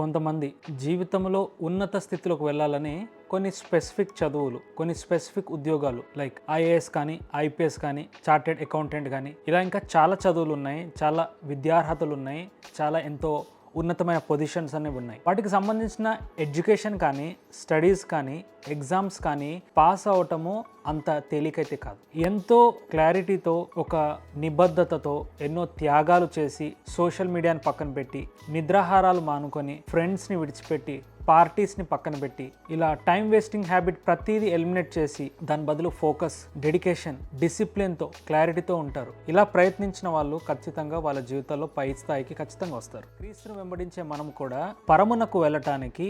కొంతమంది జీవితంలో ఉన్నత స్థితిలోకి వెళ్ళాలని కొన్ని స్పెసిఫిక్ చదువులు కొన్ని స్పెసిఫిక్ ఉద్యోగాలు లైక్ ఐఏఎస్ కానీ ఐపీఎస్ కానీ చార్టెడ్ అకౌంటెంట్ కానీ ఇలా ఇంకా చాలా చదువులు ఉన్నాయి చాలా విద్యార్హతలు ఉన్నాయి చాలా ఎంతో ఉన్నతమైన పొజిషన్స్ అనేవి ఉన్నాయి. వాటికి సంబంధించిన ఎడ్యుకేషన్ కానీ స్టడీస్ కానీ ఎగ్జామ్స్ కానీ పాస్ అవటము అంత తేలికైతే కాదు. ఎంతో క్లారిటీతో ఒక నిబద్ధతతో ఎన్నో త్యాగాలు చేసి సోషల్ మీడియాని పక్కన పెట్టి నిద్రాహారాలు మానుకొని ఫ్రెండ్స్ని విడిచిపెట్టి పార్టీస్ని పక్కన పెట్టి ఇలా టైం వేస్టింగ్ హ్యాబిట్ ప్రతిదీ ఎలిమినేట్ చేసి దాని బదులు ఫోకస్ డెడికేషన్ డిసిప్లిన్తో క్లారిటీతో ఉంటారు. ఇలా ప్రయత్నించిన వాళ్ళు ఖచ్చితంగా వాళ్ళ జీవితాల్లో పై స్థాయికి ఖచ్చితంగా వస్తారు. క్రీస్తును వెంబడించే మనం కూడా పరమునకు వెళ్ళటానికి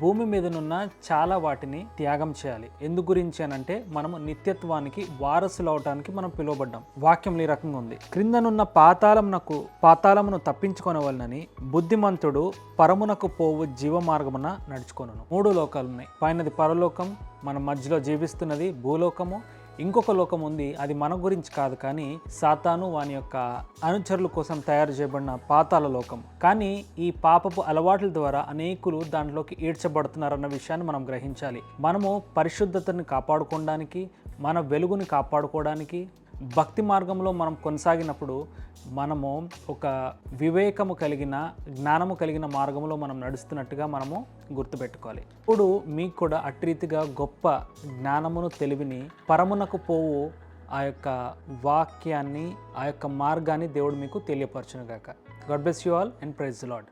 భూమి మీదనున్న చాలా వాటిని త్యాగం చేయాలి. ఎందు గురించి అని అంటే మనము నిత్యత్వానికి వారసులు అవటానికి మనం పిలువబడ్డాం. వాక్యం ఈ రకంగా ఉంది. క్రిందనున్న పాతాళమునకు పాతాళమును తప్పించుకొనవలనని బుద్ధిమంతుడు పరమునకు పోవు జీవ మార్గమున మూడు లోకాలు ఉన్నాయి. పైనది పరలోకం మన మధ్యలో జీవిస్తున్నది భూలోకము. ఇంకొక లోకం ఉంది అది మన గురించి కాదు కానీ సాతాను వాని యొక్క అనుచరుల కోసం తయారు చేయబడిన పాతాల లోకం. కానీ ఈ పాపపు అలవాట్ల ద్వారా అనేకులు దాంట్లోకి ఈడ్చబడుతున్నారన్న విషయాన్ని మనం గ్రహించాలి. మనము పరిశుద్ధతని కాపాడుకోవడానికి మన వెలుగుని కాపాడుకోవడానికి భక్తి మార్గంలో మనం కొనసాగినప్పుడు మనము ఒక వివేకము కలిగిన జ్ఞానము కలిగిన మార్గంలో మనం నడుస్తున్నట్టుగా మనము గుర్తుపెట్టుకోవాలి. ఇప్పుడు మీకు కూడా అట్రీతిగా గొప్ప జ్ఞానమును తెలివిని పరమునకు పోవు ఆ యొక్క వాక్యాన్ని ఆ యొక్క మార్గాన్ని దేవుడు మీకు తెలియపరచునుగాక. God bless you all and praise Lord